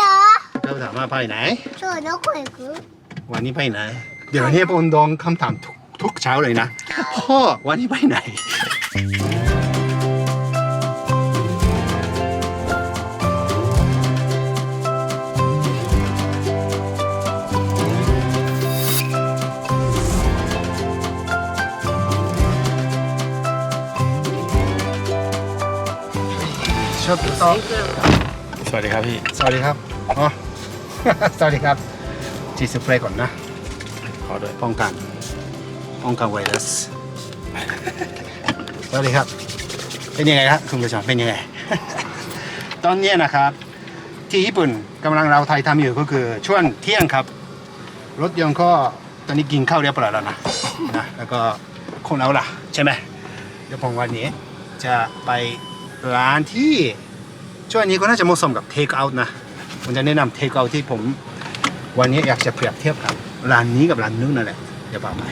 นะคำถามว่าไปไหน今วันนี้ไปไหน เดี๋ยวเนี่ยผมดองคำถามทุกทุกเช้าเลยนะ พ่อวันนี้ไปไหน ชอบตัว สวัสดีครับพี่ สวัสดีครับอ๋อ สวัสดีครับจีสเปรย์ก่อนนะ ขอด้วย ป้องกัน ป้องกันไวรัส สวัสดีครับ เป็นยังไงครับคุณผู้ชมเป็นยังไง ตอนนี้นะครับ ที่ญี่ปุ่นกำลังเราไทยทำอยู่ก็คือช่วงเที่ยงครับ รถยนต์ก็ตอนนี้กินข้าวเรียบร้อยแล้วนะนะแล้วก็คนเอาล่ะ ใช่ไหมเดี๋ยวผมวันนี้จะไปร้านที่ ช่วงนี้ก็น่าจะเหมาะสมกับ take out นะผมจะแนะนำเทคเอาท์ที่ผมวันนี้อยากจะเปรียบเทียบกับร้านนี้กับร้านนู้นนั่นแหละเดี๋ยวพาไป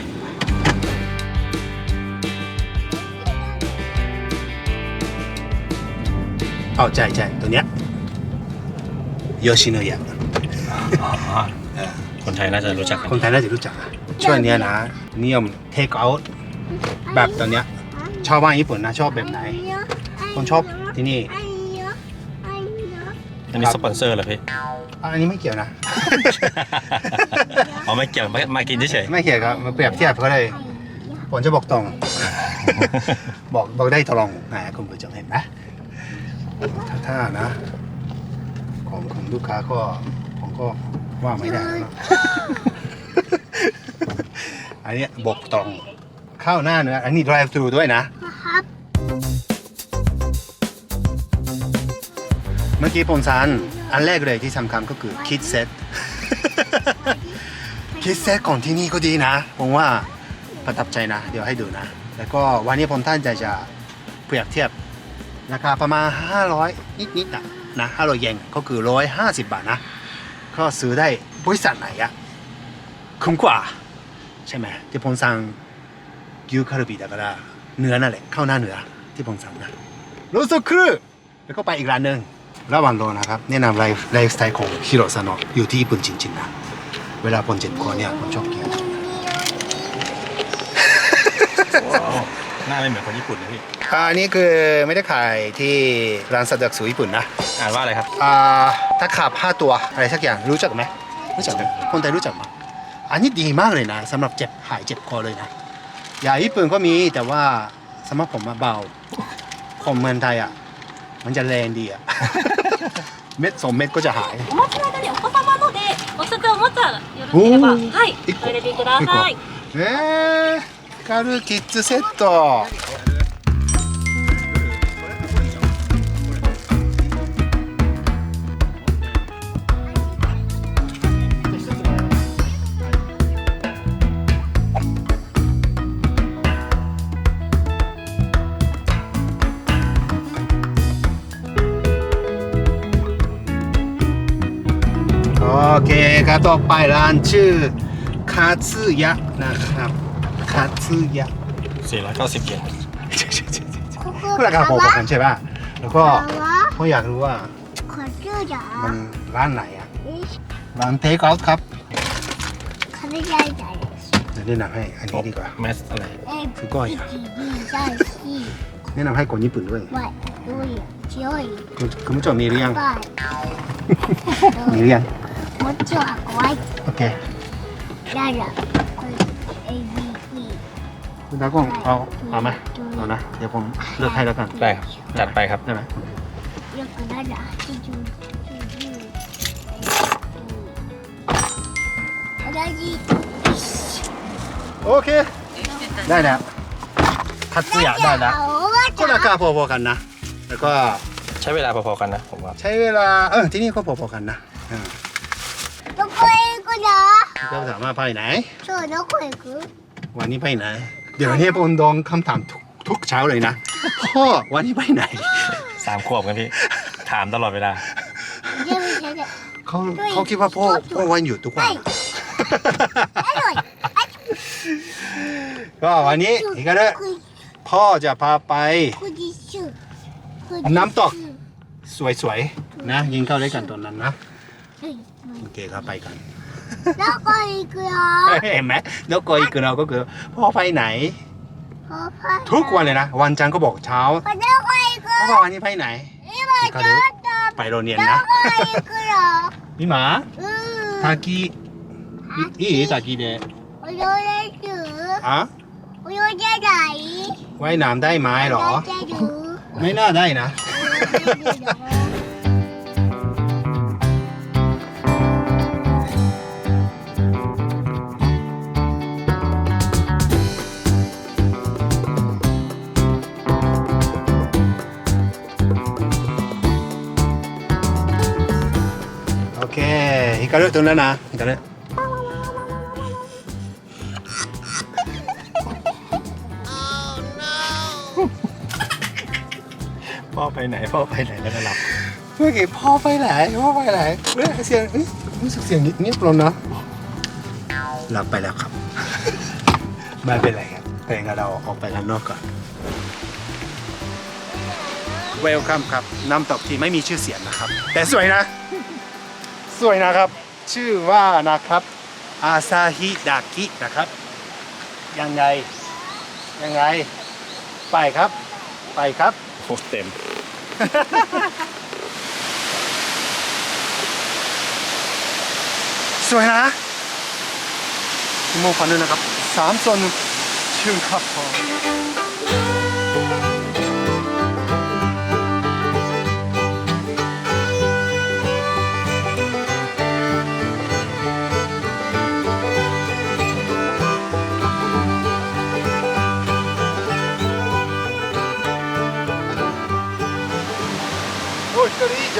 เอาใจใจตัวเนี้ยโยชิโนยะคนไทยน่าจะรู้จักคนไทยน่าจะรู้จักช่วงนี้นะนิยม take out แบบตัวเนี้ยชอบบ้านญี่ปุ่นนะชอบแบบไหน คนชอบที่นี่ อันนี้สปอนเซอร์เหรอพี่อะอันนี้ไม่เกี่ยวนะอ๋อไม่เกี่ยวมามากินเฉยไม่เกี่ยวครับมาเปรียบเทียบก็เลยผมจะบอกตรง บอกบอกได้ตรงนะคุณผู้ชมเห็นไหมถ้าถ้านะ ของของลูกค้าก็ผมก็ว่าไม่ได้แล้วอันนี้บอกตรง ข้าวหน้าเนื้ออันนี้ drive thru ด้วยนะ합 เมื่อกี้ผมซันอันแรกเลยที่สำคัญก็คือคิดเซ็ต คิดเซ็ตของที่นี่ก็ดีนะ ผมว่าประทับใจนะ เดี๋ยวให้ดูนะ แล้วก็วันนี้ผมตั้งใจจะเปรียบเทียบราคาประมาณ 500 นิดๆอ่ะนะ500เยนก็คือ 150 บาทนะ ก็ซื้อได้บริษัทไหนอะคุ้มกว่า ใช่ไหมที่ผมสั่งยูคาร์บีだからเนื้อนั่นแหละข้าวหน้าเนื้อที่ผมสั่งนะรู้สึกคือแล้วก็ไปอีกร้านหนึ่ง ระหว่างรอนะครับ แนะนำไลฟ์ไลฟ์สไตล์ของฮิโรซาโนะอยู่ที่ญี่ปุ่นจริงๆนะ เวลาผมเจ็บคอเนี่ยผมชอบกินๆหน้าไม่เหมือนคนญี่ปุ่นนะพี่ อันนี้คือไม่ได้ขายที่ร้านสะดวกซื้อญี่ปุ่นนะอ่านว่าอะไรครับ อ่าตะขาบห้าตัวอะไรสักอย่างรู้จักไหมรู้จักไหมคนไทยรู้จักไหมอันนี้ดีมากเลยนะสำหรับเจ็บหายเจ็บคอเลยนะยาญี่ปุ่นก็มีแต่ว่าสำหรับผมอะเบาของเมืองไทยอะ มันจะแรงดีอะ めそうめっこじゃはい。お持ちの間にお子様のでおすおもちゃよろしければはい一個お選びください。えー、光るキッズセット。 ครับต่อไปร้านชื่อคาซึยะนะครับคาซึยะ490เยนราคาพอๆกันใช่ป่ะแล้วก็ผมอยากรู้ว่ามันร้านไหนอะร้านเทคเอาท์ครับคันใหญ่ใหญ่จะแนะนำให้อันนี้ดีกว่าแมสอะไรคือก้อยอะแนะนำให้คนญี่ปุ่นด้วยคุณผู้ชมมีหรือยังมีหรือยัง What's your right? Okay. Dada. คุณตากงเอาเอาไหมเอานะ เดี๋ยวผมเลือกให้แล้วกันได้ครับจัดไปครับ ได้ไหม Look, Dada. Did you? Did you? Daddy. โอเค ได้แล้วคัตสึยะได้แล้วก็ราคาพอๆกันนะ แล้วก็ใช้เวลาพอๆกันนะผมว่า ใช้เวลา เออที่นี่ก็พอๆกันนะ ก็ถามว่าไปไหน そうどこへ行く วันนี้ไปไหน เดี๋ยวนี้ผมโดนคำถามทุกทุกเช้าเลยนะ พ่อวันนี้ไปไหน สามขวบกันพี่ ถามตลอดเวลา 全部先生 เขาเขาคิดว่าพ่อพ่อวันหยุดทุกวัน はいはい ก็วันนี้อีกก็ได้พ่อจะพาไป 富士山 น้ำตก สวยๆนะยิงเข้าด้วยกันตอนนั้นนะ โอเคครับไปกัน どこ行くよ เห็นไหมนกโกอีกเราก็คือพ่อไปไหน パパ ทุกวันเลยนะ วันจันทร์ก็บอกเช้า どこ行く พ่อบอกวันนี้ไปไหน 今ちょっと ไปโรงเรียน ど นะ こ行くよ พี่หมา うん ทากีいいทากีเด 泳げる อ่ะ 泳げない ว่ายน้ำได้ไหมหรอ 泳げる ไม่น่าได้นะ 泳げるよ ฮิการุตรงนั้นนะฮิการุพ่อไปไหนพ่อไปไหนแล้วก็หลับเมื่อกี้พ่อไปไหนพ่อไปไหนเฮ้ยเสียงเอ้ยรู้สึกเสียงนิดนิดลงนะหลับไปแล้วครับไม่เป็นไรครับแต่งั้นเราออกไปข้างนอกก่อนเวลคัมครับน้ำตกที่ไม่มีชื่อเสียงนะครับ แต่สวยนะ สวยนะครับ ชื่อว่านะครับอาซาฮิดากินะครับ ยังไง ยังไง ไปครับ ไปครับโคตรเต็ม สวยนะโมฟันด้วยนะครับสามส่วนหนึ่งชื่อครับผม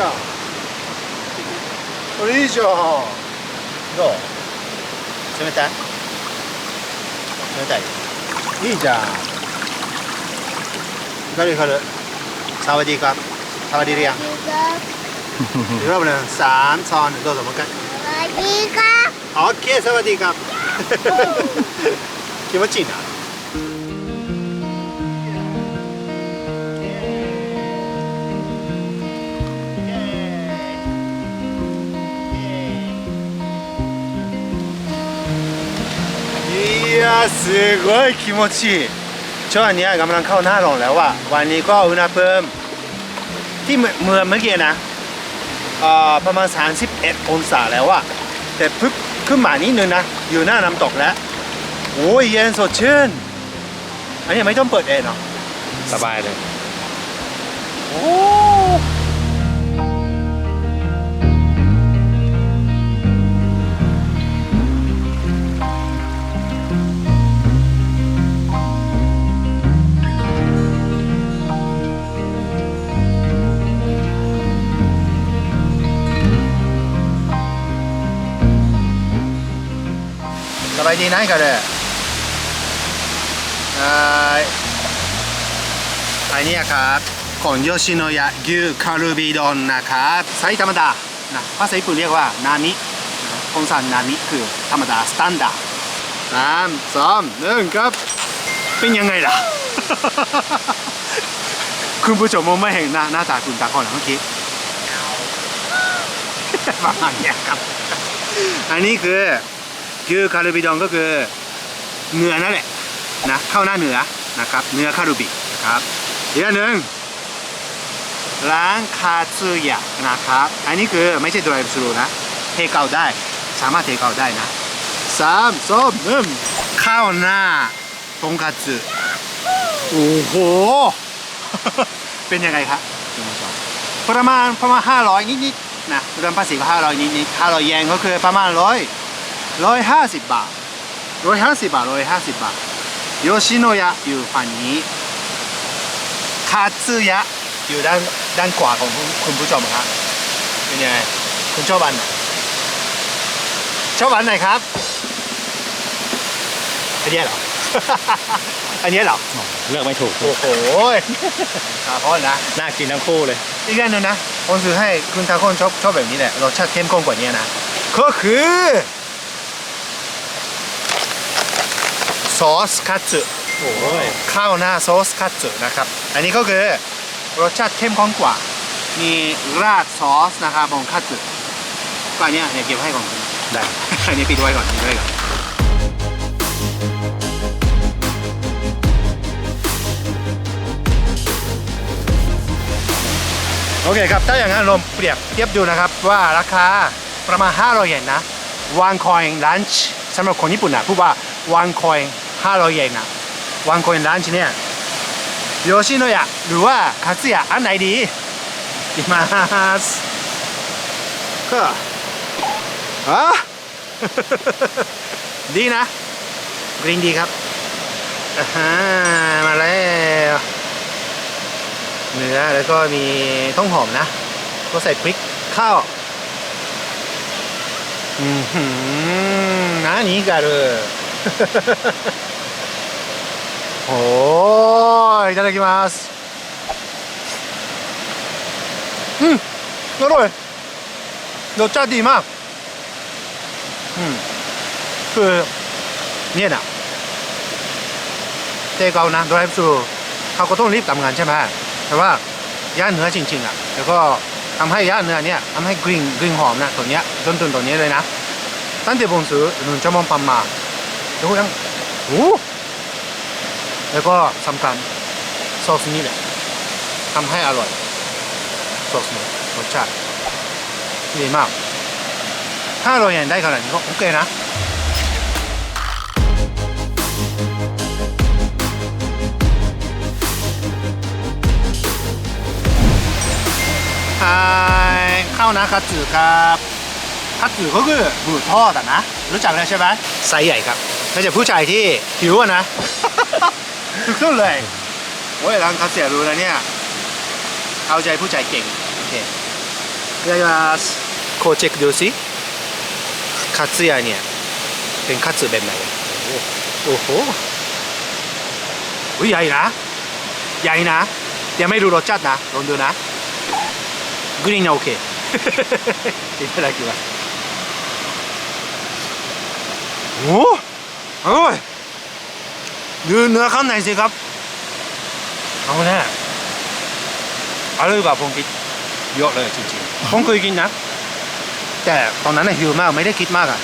ゃん。これいいじゃん。どう？冷たい？冷たい？いいじゃん。サワディーカッサワディーリアンいいろ 気持ちいいな。いやすごい気持ちいいช่วงนี้กำลังเข้าหน้าร้อนแล้วอะวันนี้ก็อุณหภูมิที่เมืองเมืองเมื่อกี้นะเอ่อประมาณ 31 องศาแล้วอะแต่เพึ่งขึ้นมานิดนึงนะ อยู่หน้าน้ำตกแล้ว โอ้ยเย็นสดชื่น อันนี้ไม่ต้องเปิดแอร์เนาะ สบายเลย โอ้ สบายดีนะกันเลยเอ่ออันนี้ครับของโยชิโนยะยูคารุบิดอนนะครับไซส์ธรรมดานะภาษาญี่ปุ่นเรียกว่านามิคงสั่นนามิคือธรรมดาสแตนดาร์ดสามสองหนึ่งครับเป็นยังไงล่ะ คุณผู้ชมมองไม่เห็นหน้าหน้าตาคุณตาคนเมื่อกี้ประมาณเนี้ยครับ อันนี้คือ ยูคารุบิดอนก็คือเนื้อนั่นแหละนะเข้าหน้าเนื้อนะครับเนื้อคารุบินะครับอีกอันหนึ่งร้านคาซึยะนะครับ อันนี้คือไม่ใช่ดรายสูนะเทเกาได้ สามารถเทเกาได้นะสามสองหนึ่งข้าวหน้าทงคัตสึโอ้โห เป็นยังไงครับประมาณประมาณห้าร้อยนิดๆนะรวมภาษีก็ห้าร้อยนิดๆห้าร้อยเยนก็คือประมาณร้อย ร้อยห้าสิบบาทร้อยห้าสิบบาทร้อยห้าสิบบาทโยชิโนยะอยู่ฝั่งนี้คาซึยะอยู่ด้านด้านขวาของคุณคุณผู้ชมครับเป็นยังไงคุณชอบอันไหนชอบอันไหนครับอันเนี้ยเหรอ อันเนี้ยเหรอเลือกไม่ถูกโอ้โหขาพอนนะน่ากินทั้งคู่เลย อีกอันหนึงนะผมซื้อให้คุณทาคนชอบชอบแบบนี้แหละรสชาติเข้มข้นกว่านี้นะก็คือ ซอสคัตสึโอ้ยข้าวหน้าซอสคัตสึนะครับ อันนี้ก็คือรสชาติเข้มข้นกว่า มีราดซอสนะครับของคัตสึก็อันเนี้ยเนี่ยเก็บให้ก่อนได้อันนี้ปิดไว้ก่อนปิดไว้ก่อนโอเคครับ ถ้าอย่างนั้นลองเปรียบเทียบดูนะครับว่าราคาประมาณ500เยนนะวันคอยลันช์สำหรับคนญี่ปุ่นนะพูดว่าวันคอย 500 เยนนะวันคอยลันช์เนี่ยโยชิโนยะหรือว่าคาสึยะอันไหนดีいきますก็อ่ะ ดีนะกรีนดีครับอ่าฮะมาแล้วเนื้อแล้วก็มีต้องหอมนะ ก็ใส่พริกข้าวอืมหืม何がある โอ้ยいただきますอืมอร่อยรสชาติดีมากอืมคือเนี่ยนะเตเกานะ drive thru เขาก็ต้องรีบทำงานใช่ไหมแต่ว่าย่างเนื้อจริงๆอ่ะ แล้วก็ทำให้ย่างเนื้อเนี่ยทำให้กลิ่นกลิ่นหอมนะตัวเนี้ยจนถึงตัวนี้เลยนะตั้งแต่ผมซื้อหนึ่งชั่วโมงประมาณ ดูยังโอ้แล้วก็สำคัญซอสนี้แหละทำให้อร่อยซอสนี้รสชาติดีมาก ถ้าเราอย่างได้ขนาดนี้ก็โอเคนะข้าวนะคัตสึครับคัตสึก็คือหมูทอดนะ รู้จักแล้ใช่ไหมไซใหญ่ครับ ไม่ใช่ผู้ชายที่หิวอะนะ ทุกคนเลยโอ้ยร้านคัตสึรู้แล้วเนี่ย เอาใจผู้ใจเก่ง โอเคいただきますこうチェックดูสิカツヤเนี่ย เป็นカツแบบไหนโอ้โหอุ้ยใหญ่นะ ใหญ่นะยังไม่รู้รสชาตินะ ลองดูนะ グリーンな OK いただきます โอ้อร่อยดูเนื้อข้างในสิครับ เอาแน่อร่อยกว่าผมคิดเยอะเลยจริงๆผมเคยกินนะ แต่ตอนนั้นน่ะหิวมากไม่ได้คิดมากอะ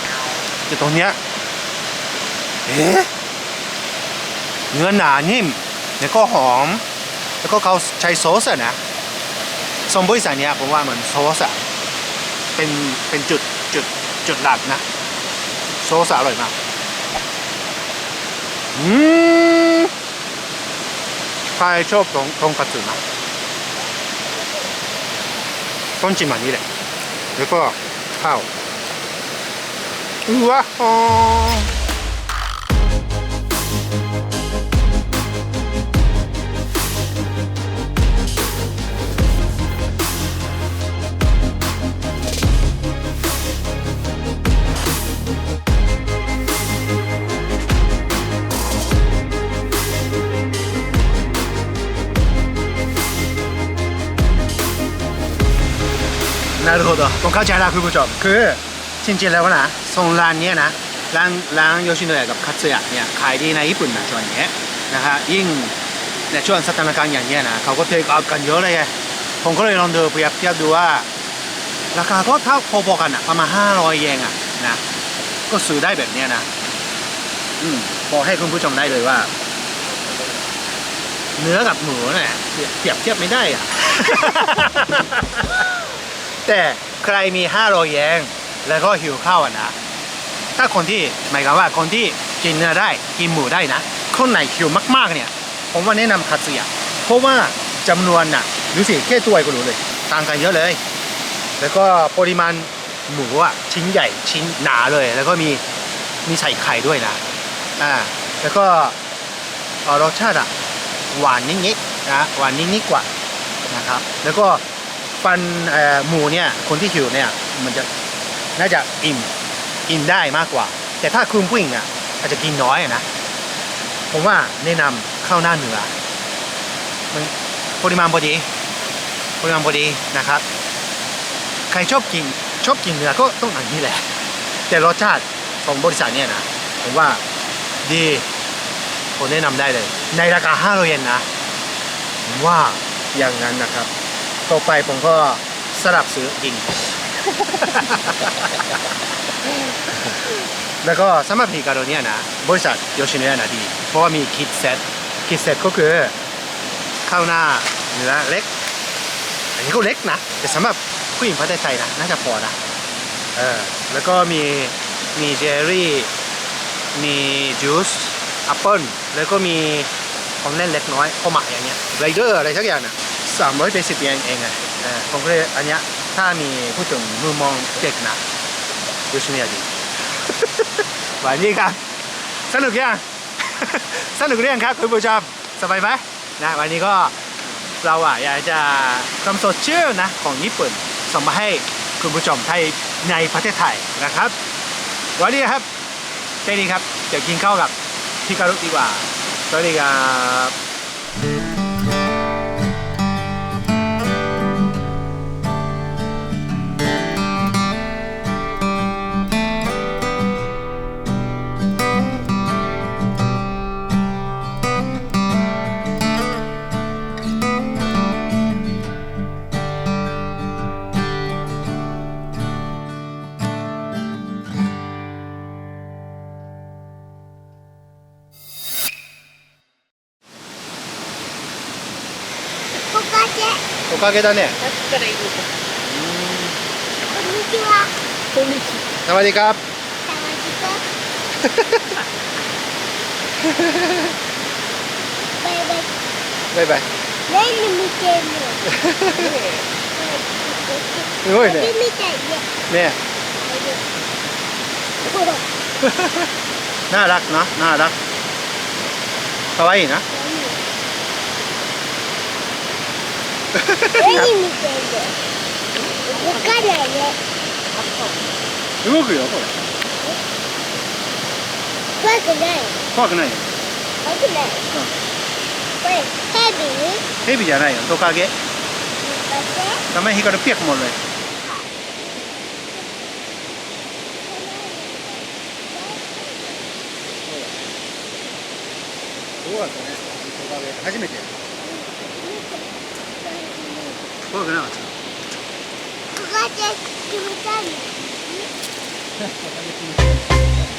แต่ตอนเนี้ยเอ๊ะเนื้อหนานิ่มแล้วก็หอม แล้วก็เขาใช้ซอสอะนะซอมบริษัทเนี้ยผมว่าเหมือนซอสอะเป็นเป็นจุดจุดจุดหลักนะซอสอร่อยมาก อืมใครชอบทงทงคัตสึนะ ต้นจิมันนี่แหละ แล้วก็ข้าวうわっほー 的ผงเข้าใจแล้คุณผู้ชมคือจริงๆแล้วนะส่งร้านเนี้ยนะร้านร้านโยชินโนะกับคัตสึยะเนี่ยขายดีในญี่ปุ่นนะช่วงนี้นะฮะยิ่งในช่วงสถานการณ์อย่างเนี้ยนะเขาก็เทคเอากันเยอะเลยไงผมก็เลยลองดูเปรียบเทียบดูว่า ราคาก็เท่าพอๆกันอะประมาณ500เยนอะนะก็ซื้อได้แบบเนี้ยนะอืมพอให้คุณผู้ชมได้เลยว่า เนื้อกับหมูเนี่ยเปรียบเทียบไม่ได้อะ แต่ใครมี500เยนแล้วก็หิวข้าวนะ ถ้าคนที่หมายความว่าคนที่กินเนื้อได้กินหมูได้นะ คนไหนหิวมากๆเนี่ย ผมว่าแนะนำคัตสึยะเพราะว่าจำนวนน่ะดูสิแค่ตัวก็รู้เลยต่างกันเยอะเลย แล้วก็ปริมาณหมูอะชิ้นใหญ่ชิ้นหนาเลย แล้วก็มีมีใส่ไข่ด้วยนะอ่าแล้วก็รสชาติอะหวานนิดๆนะหวานนิดๆกว่านะครับ แล้วก็ ฟันหมูเนี่ยคนที่หิวเนี่ยมันจะน่าจะอิ่มกินได้มากกว่า แต่ถ้าคุณผู้หญิงอะอาจจะกินน้อยนะผมว่าแนะนำข้าวหน้าเนื้อมันปริมาณพอดีปริมาณพอดีนะครับ ใครชอบกินชอบกินเนื้อก็ต้องอย่างนี้แหละ แต่รสชาติของบริษัทเนี่ยนะผมว่าดีผมแนะนำได้เลย ในราคา500เยนนะผมว่าอย่างนั้นนะครับ ต่อไปผมก็สลับซื้อกินแล้วก็สำหรับฮิการ์เนี่ยนะบริษัทโยชิโนยะนะดี เพราะว่ามีคิดเซ็ตคิดเซ็ตก็คือข้าวหน้าเนื้อเล็ก อันนี้ก็เล็กนะ แต่สำหรับผู้หญิงประเทศไทยนะน่าจะพอนะเออแล้วก็มีมีเจลลี่ มีจูสแอปเปิลแล้วก็มีของเล่นเล็กน้อยข้าวหมากอย่างเงี้ยไรเดอร์อะไรสักอย่างน่ะ สามร้อยเจ็ดสิบเยนเองไงเออผมก็เลยอันเนี้ยถ้ามีพูดถึงมือมองเด็กนะยูชิเนียดีวันนี้ครับ สนุกยัง สนุกเรื่องครับคุณผู้ชมสบายไหมนะวันนี้ก็เราอะอยากจะนำสดชื่อนะของญี่ปุ่นส่งมาให้คุณผู้ชมไทยในประเทศไทยนะครับ วันนี้ครับเจนี่ครับเดี๋ยวกินข้าวกับพี่การุดีกว่าสวัสดีครับ 陰だね。こんにちは。こんにちは。サワディカサワディカバイ。バイバイ。バイ何見てるのすごいね。ね。ね なあ楽な。なあ楽。かわいいな。何見てるかないね動くよこれ。怖くない。怖くない怖くない、これヘビヘビじゃないよトカゲ。光るピアクったね初めて。怖くなかった。ここで決めたのトカゲ